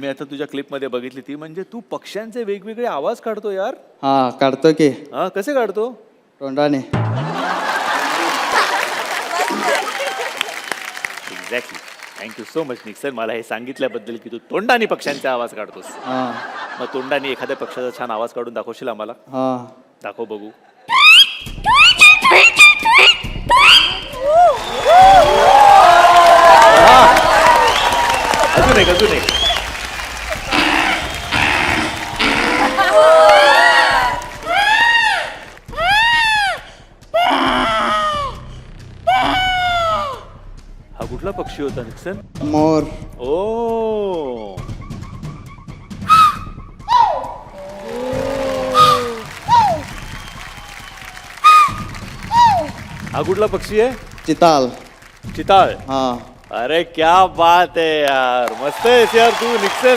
मी आता तुझ्या क्लिपमध्ये बघितली ती म्हणजे तू पक्ष्यांचे वेगवेगळे आवाज काढतो यार. हा काढतो की. हा कसे काढतो? तोंडाने. Exactly thank you so much Nixon मला हे सांगितल्याबद्दल की तू तोंडाने पक्ष्यांचा आवाज काढतोस. हा. मग तोंडाने एखाद्या पक्षाचा छान आवाज काढून दाखवशील आम्हाला? हा. दाखव बघू. अजून एक अजून एक. कुठला पक्षी होता निक्सन? मोर. ओ. हा कुठला पक्षी आहे? चिताल. चिताळ हा. अरे क्या बात है यार. मस्त है यार तू निक्सन.